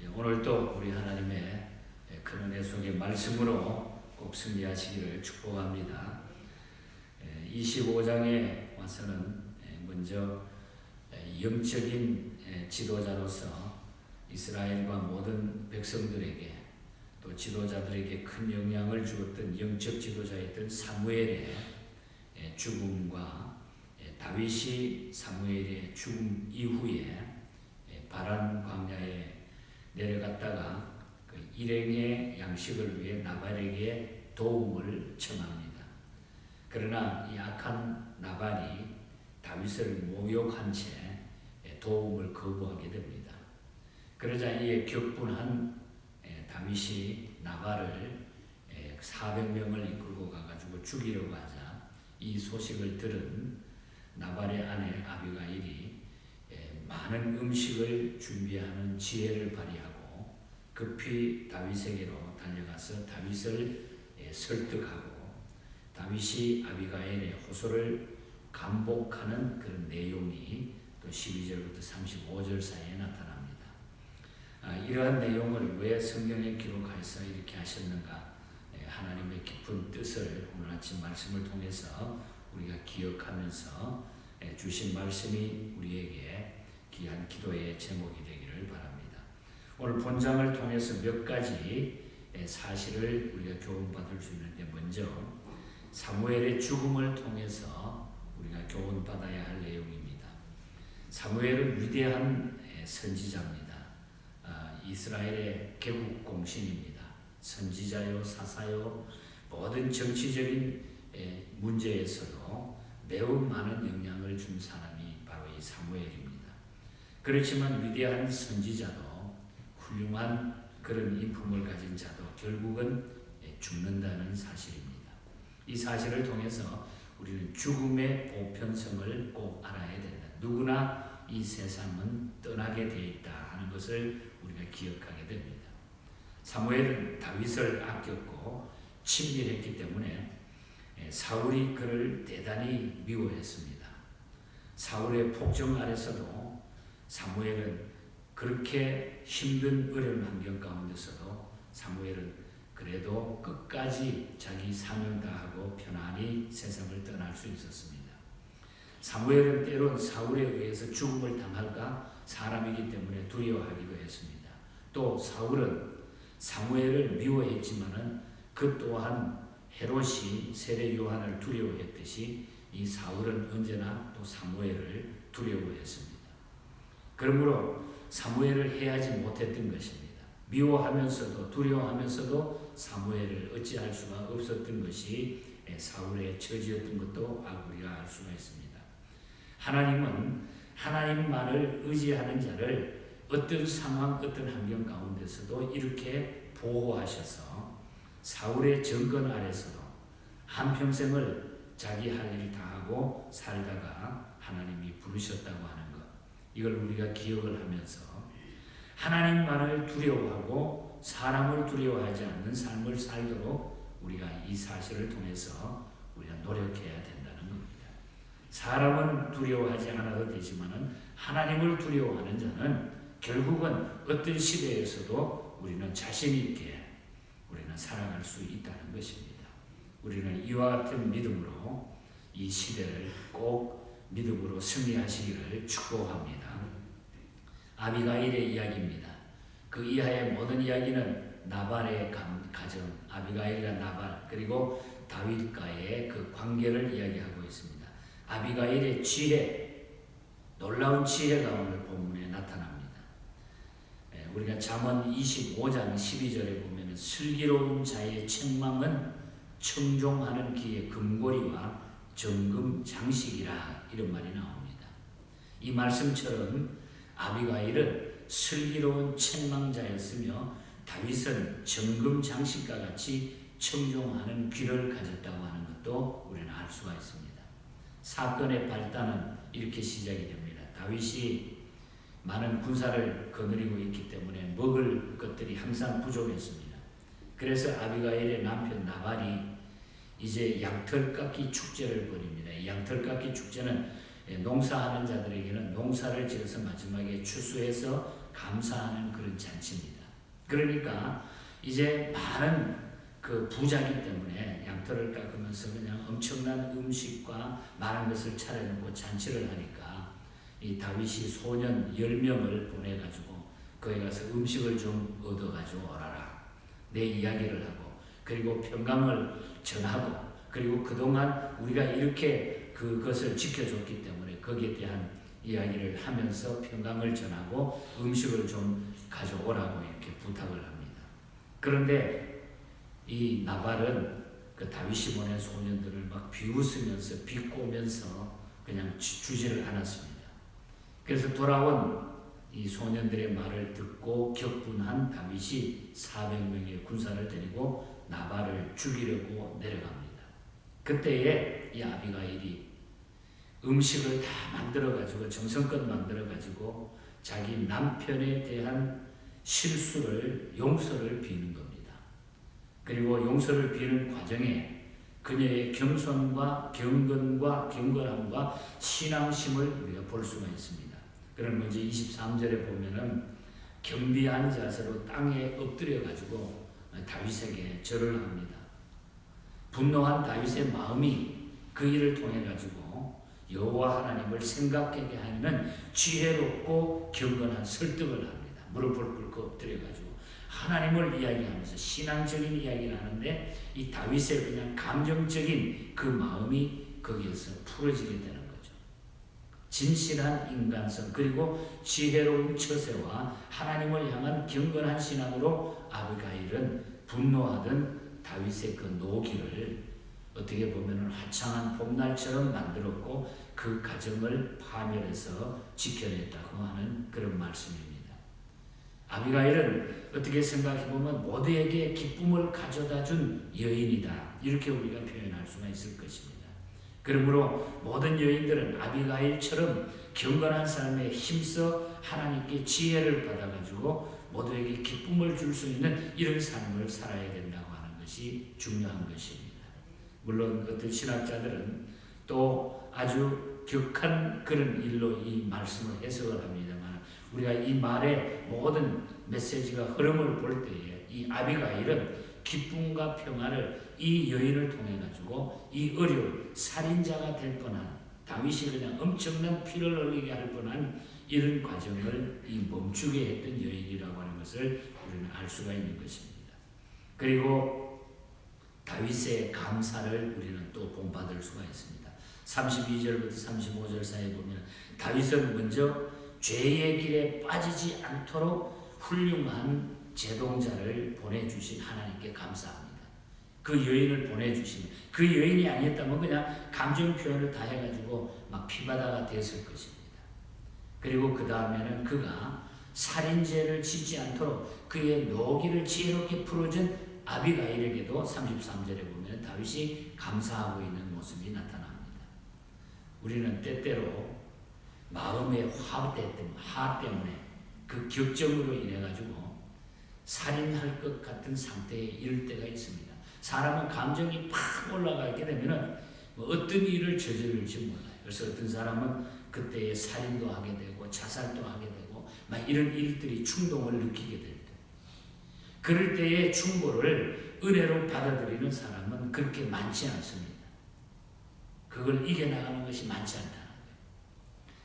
예, 오늘도 우리 하나님의 예, 큰 은혜 속의 말씀으로 꼭 승리하시기를 축복합니다. 25장에 와서는 예, 먼저 예, 영적인 예, 지도자로서 이스라엘과 모든 백성들에게 또 지도자들에게 큰 영향을 주었던 영적 지도자였던 사무엘의 예, 죽음과 예, 다윗이 사무엘의 죽음 이후에 예, 바란 광야에 내려갔다가 그 일행의 양식을 위해 나발에게 도움을 청합니다. 그러나 이 악한 나발이 다윗을 모욕한 채 예, 도움을 거부하게 됩니다. 그러자 이에 격분한 예, 다윗이 나발을 400명을 이끌고 가가지고 죽이려고 하자 이 소식을 들은 나발의 아내 아비가일이 예, 많은 음식을 준비하는 지혜를 발휘하고 급히 다윗에게로 달려가서 다윗을 예, 설득하고 다윗이 아비가일의 호소를 감복하는 그런 내용이 또 12절부터 35절 사이에 나타납니다. 아, 이러한 내용을 왜 성경에 기록해서 이렇게 하셨는가? 예, 하나님의 깊은 뜻을 오늘 아침 말씀을 통해서 우리가 기억하면서 예, 주신 말씀이 우리에게 귀한 기도의 제목이 되기를. 오늘 본장을 통해서 몇 가지 예, 사실을 우리가 교훈받을 수 있는데 먼저 사무엘의 죽음을 통해서 우리가 교훈받아야 할 내용입니다. 사무엘은 위대한 예, 선지자입니다. 아, 이스라엘의 개국 공신입니다. 선지자요, 사사요, 모든 정치적인 예, 문제에서도 매우 많은 영향을 준 사람이 바로 이 사무엘입니다. 그렇지만 위대한 선지자도 훌륭한 그런 인품을 가진 자도 결국은 예, 죽는다는 사실입니다. 이 사실을 통해서 우리는 죽음의 보편성을 꼭 알아야 된다. 누구나 이 세상은 떠나게 돼 있다 하는 것을 우리가 기억하게 됩니다. 사무엘은 다윗을 아꼈고 친밀했기 때문에 예, 사울이 그를 대단히 미워했습니다. 사울의 폭정 아래서도 사무엘은 그렇게 힘든 어려운 환경 가운데서도 사무엘은 그래도 끝까지 자기 사명 다하고 편안히 세상을 떠날 수 있었습니다. 사무엘은 때론 사울에 의해서 죽음을 당할까 사람이기 때문에 두려워하기도 했습니다. 또 사울은 사무엘을 미워했지만은 그 또한 헤롯이 세례 요한을 두려워했듯이 이 사울은 언제나 또 사무엘을 두려워했습니다. 그러므로 사무엘을 해하지 못했던 것입니다. 미워하면서도 두려워하면서도 사무엘을 어찌할 수가 없었던 것이 사울의 처지였던 것도 우리가 알 수가 있습니다. 하나님은 하나님만을 의지하는 자를 어떤 상황, 어떤 환경 가운데서도 이렇게 보호하셔서 사울의 정권 아래서도 한평생을 자기 할 일 다 하고 살다가 하나님이 부르셨다고 것. 이걸 우리가 기억을 하면서 하나님만을 두려워하고 사람을 두려워하지 않는 삶을 살도록 우리가 이 사실을 통해서 우리가 노력해야 된다는 겁니다. 사람은 두려워하지 않아도 되지만은 하나님을 두려워하는 자는 결국은 어떤 시대에서도 우리는 자신 있게 우리는 살아갈 수 있다는 것입니다. 우리는 이와 같은 믿음으로 이 시대를 꼭 믿음으로 승리하시기를 축복합니다. 아비가일의 이야기입니다. 그 이하의 모든 이야기는 나발의 가정, 아비가일과 나발, 그리고 다윗과의 그 관계를 이야기하고 있습니다. 아비가일의 지혜, 놀라운 지혜가 오늘 본문에 나타납니다. 예, 우리가 잠언 25장 12절에 보면 슬기로운 자의 책망은 청종하는 기의 금고리와 정금 장식이라 이런 말이 나옵니다. 이 말씀처럼 아비가일은 슬기로운 책망자였으며 다윗은 정금 장식과 같이 청종하는 귀를 가졌다고 하는 것도 우리는 알 수가 있습니다. 사건의 발단은 이렇게 시작이 됩니다. 다윗이 많은 군사를 거느리고 있기 때문에 먹을 것들이 항상 부족했습니다. 그래서 아비가일의 남편 나발이 이제 양털 깎기 축제를 벌입니다. 양털 깎기 축제는 농사하는 자들에게는 농사를 지어서 마지막에 추수해서 감사하는 그런 잔치입니다. 그러니까 이제 많은 그 부자기 때문에 양털을 깎으면서 그냥 엄청난 음식과 많은 것을 차려놓고 잔치를 하니까 이 다윗이 소년 10명을 보내가지고 거기 가서 음식을 좀 얻어가지고 오라라. 내 이야기를 하고 그리고 평강을 전하고 그리고 그동안 우리가 이렇게 그것을 지켜줬기 때문에 거기에 대한 이야기를 하면서 평강을 전하고 음식을 좀 가져오라고 이렇게 부탁을 합니다. 그런데 이 나발은 그 다윗이 보낸 소년들을 막 비웃으면서 비꼬면서 그냥 주- 주지를 않았습니다. 그래서 돌아온 이 소년들의 말을 듣고 격분한 다윗이 400명의 군사를 데리고 나발을 죽이려고 내려갑니다. 그때에 이 아비가일이 음식을 다 만들어 가지고 정성껏 만들어 가지고 자기 남편에 대한 실수를 용서를 비는 겁니다. 그리고 용서를 비는 과정에 그녀의 겸손과 경건과 경건함과 신앙심을 우리가 볼 수가 있습니다. 그런 문제 23절에 보면은 겸비한 자세로 땅에 엎드려 가지고 다윗에게 절을 합니다. 분노한 다윗의 마음이 그 일을 통해 가지고 여호와 하나님을 생각하게 하는 지혜롭고 경건한 설득을 합니다. 무릎을 꿇고 엎드려 가지고 하나님을 이야기하면서 신앙적인 이야기를 하는데 이 다윗의 그냥 감정적인 그 마음이 거기에서 풀어지게 되는 거죠. 진실한 인간성 그리고 지혜로운 처세와 하나님을 향한 경건한 신앙으로 아비가일은 분노하던 다윗의 그 노기를 어떻게 보면 화창한 봄날처럼 만들었고 그 가정을 파멸해서 지켜냈다고 하는 그런 말씀입니다. 아비가일은 어떻게 생각해 보면 모두에게 기쁨을 가져다 준 여인이다. 이렇게 우리가 표현할 수가 있을 것입니다. 그러므로 모든 여인들은 아비가일처럼 경건한 삶에 힘써 하나님께 지혜를 받아가지고 모두에게 기쁨을 줄 수 있는 이런 삶을 살아야 된다고 하는 것이 중요한 것입니다. 물론 어떤 신학자들은 또 아주 격한 그런 일로 이 말씀을 해석을 합니다만 우리가 이 말의 모든 메시지가 흐름을 볼 때에 이 아비가일은 기쁨과 평화를 이 여인을 통해 가지고 이 어려운 살인자가 될 뻔한 다윗이 그냥 엄청난 피를 흘리게 할 뻔한 이런 과정을 이 멈추게 했던 여인이라고 하는 것을 우리는 알 수가 있는 것입니다. 그리고 다윗의 감사를 우리는 또 본받을 수가 있습니다. 32절부터 35절 사이에 보면 다윗은 먼저 죄의 길에 빠지지 않도록 훌륭한 제동자를 보내주신 하나님께 감사합니다. 그 여인을 보내주신 그 여인이 아니었다면 그냥 감정 표현을 다 해가지고 막 피바다가 됐을 것입니다. 그리고 그 다음에는 그가 살인죄를 짓지 않도록 그의 노기를 지혜롭게 풀어준 아비가일에게도 33절에 보면 다윗이 감사하고 있는 모습이 나타납니다. 우리는 때때로 마음의 화 때문에, 그 격정으로 인해 가지고 살인할 것 같은 상태에 이를 때가 있습니다. 사람은 감정이 팍 올라가게 되면은 뭐 어떤 일을 저지를지 몰라요. 그래서 어떤 사람은 그때에 살인도 하게 되고 자살도 하게 되고 막 이런 일들이 충동을 느끼게 될 때. 그럴 때의 충고를 은혜로 받아들이는 사람은 그렇게 많지 않습니다. 그걸 이겨나가는 것이 많지 거예요.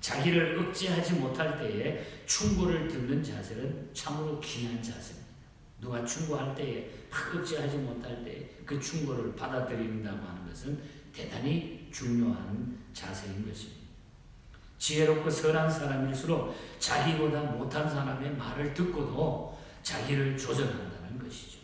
자기를 억제하지 못할 때에 충고를 듣는 자세는 참으로 귀한 자세입니다. 누가 충고할 때에 막 억제하지 못할 때 그 충고를 받아들인다고 하는 것은 대단히 중요한 자세인 것입니다. 지혜롭고 선한 사람일수록 자기보다 못한 사람의 말을 듣고도 자기를 조절한다는 것이죠.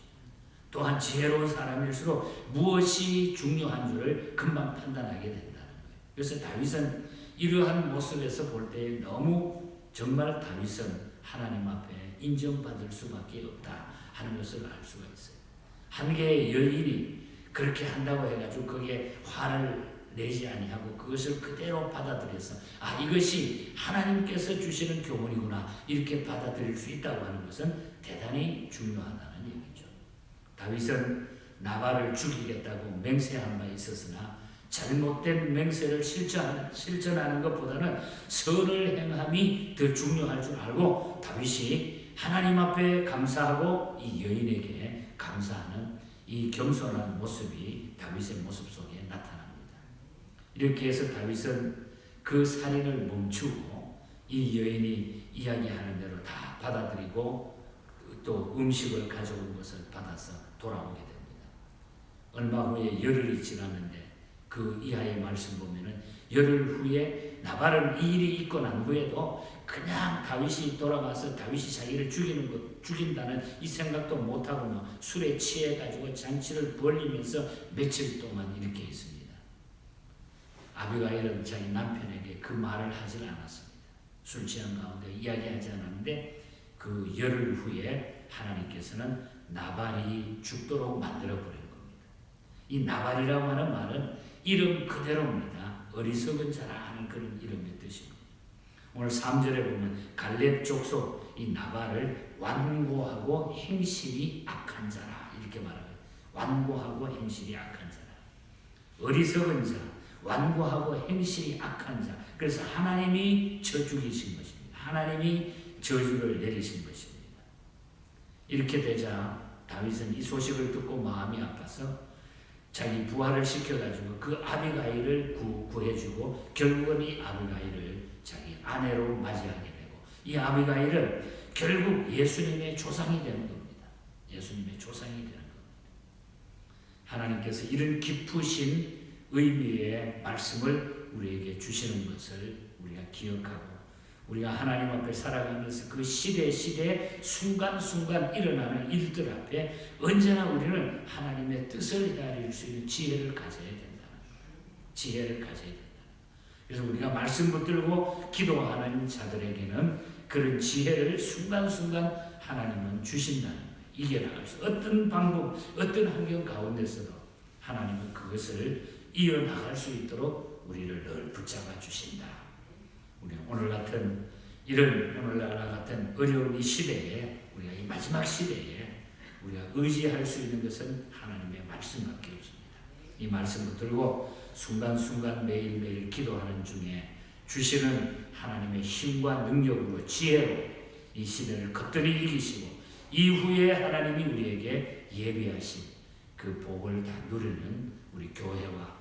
또한 지혜로운 사람일수록 무엇이 중요한 줄을 금방 판단하게 된다는 거예요. 그래서 다윗은 이러한 모습에서 볼 때 너무 정말 다윗은 하나님 앞에 인정받을 수밖에 없다 하는 것을 알 수가 있어요. 한 개의 여인이 그렇게 한다고 해가지고 거기에 화를 내지 아니하고 그것을 그대로 받아들여서 아 이것이 하나님께서 주시는 교훈이구나 이렇게 받아들일 수 있다고 하는 것은 대단히 중요하다는 얘기죠. 다윗은 나발을 죽이겠다고 맹세한 바 있었으나 잘못된 맹세를 실천하는, 실천하는 것보다는 선을 행함이 더 중요할 줄 알고 다윗이 하나님 앞에 감사하고 이 여인에게 감사하는 이 겸손한 모습이 다윗의 모습 속에 나타납니다. 이렇게 해서 다윗은 그 살인을 멈추고 이 여인이 이야기하는 대로 다 받아들이고 또 음식을 가져온 것을 받아서 돌아오게 됩니다. 얼마 후에 열흘이 지났는데 그 이하의 말씀 보면은 열흘 후에 나발은 이 일이 있고 난 후에도 그냥 다윗이 돌아가서 다윗이 자기를 죽이는 것 죽인다는 이 생각도 못 하고 막 술에 취해 가지고 잔치를 벌리면서 며칠 동안 이렇게 있습니다. 아비가일은 자기 남편에게 그 말을 하질 않았습니다. 술 취한 가운데 이야기하지 않았는데 그 열흘 후에 하나님께서는 나발이 죽도록 만들어 버린 겁니다. 이 나발이라고 하는 말은 이름 그대로입니다. 어리석은 자라 하는 그런 이름의 뜻입니다. 오늘 3절에 보면 갈렙 족속 이 나발을 완고하고 행실이 악한 자라 이렇게 말합니다. 완고하고 행실이 악한 자라. 어리석은 자, 완고하고 행실이 악한 자. 그래서 하나님이 저죽이신 것입니다. 하나님이 저주를 내리신 것입니다. 이렇게 되자 다윗은 이 소식을 듣고 마음이 아파서 자기 부하를 시켜가지고 그 아비가일을 구, 구해주고 결국은 이 아비가일을 자기 아내로 맞이하게 되고 이 아비가일은 결국 예수님의 조상이 되는 겁니다. 예수님의 조상이 되는 겁니다. 하나님께서 이런 깊으신 의미의 말씀을 우리에게 주시는 것을 우리가 기억하고 우리가 하나님 앞에 살아가면서 그 시대 시대 순간순간 일어나는 일들 앞에 언제나 우리는 하나님의 뜻을 헤아릴 수 있는 지혜를 가져야 된다. 지혜를 가져야 된다. 그래서 우리가 말씀 붙들고 기도하는 자들에게는 그런 지혜를 순간순간 하나님은 주신다는. 이겨나갈 수 어떤 방법, 어떤 환경 가운데서도 하나님은 그것을 이어나갈 수 있도록 우리를 늘 붙잡아 주신다. 우리 오늘 같은 이런 오늘날 같은 어려운 이 시대에 우리가 이 마지막 시대에 우리가 의지할 수 있는 것은 하나님의 말씀밖에 없습니다. 이 말씀 붙들고 순간순간 매일매일 기도하는 중에 주시는 하나님의 힘과 능력으로 지혜로 이 시대를 거뜬히 이기시고 이후에 하나님이 우리에게 예비하신 그 복을 다 누리는 우리 교회와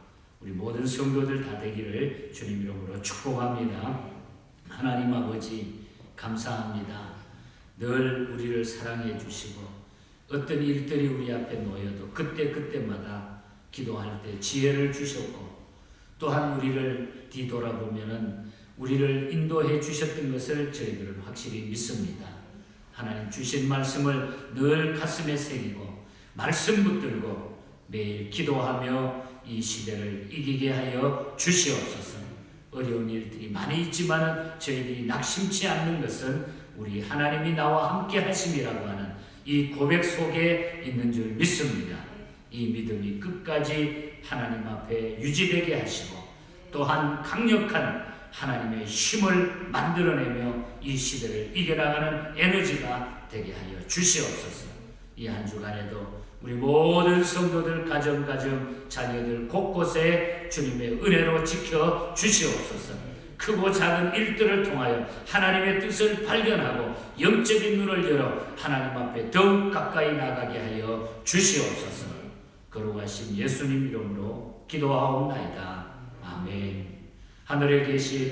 모든 성도들 다 되기를 주님 이름으로 축복합니다. 하나님 아버지 감사합니다. 늘 우리를 사랑해 주시고 어떤 일들이 우리 앞에 놓여도 그때 그때마다 기도할 때 지혜를 주셨고 또한 우리를 뒤돌아보면은 우리를 인도해 주셨던 것을 저희들은 확실히 믿습니다. 하나님 주신 말씀을 늘 가슴에 새기고 말씀 붙들고 매일 기도하며 이 시대를 이기게 하여 주시옵소서. 어려운 일들이 많이 있지만 저희들이 낙심치 않는 것은 우리 하나님이 나와 함께 하심이라고 하는 이 고백 속에 있는 줄 믿습니다. 이 믿음이 끝까지 하나님 앞에 유지되게 하시고 또한 강력한 하나님의 힘을 만들어내며 이 시대를 이겨나가는 에너지가 되게 하여 주시옵소서. 이 한 주간에도 우리 모든 성도들 가정 가정 자녀들 곳곳에 주님의 은혜로 지켜 주시옵소서. 크고 작은 일들을 통하여 하나님의 뜻을 발견하고 영적인 눈을 열어 하나님 앞에 더욱 가까이 나가게 하여 주시옵소서. 거룩하신 예수님 이름으로 기도하옵나이다. 아멘. 하늘에 계신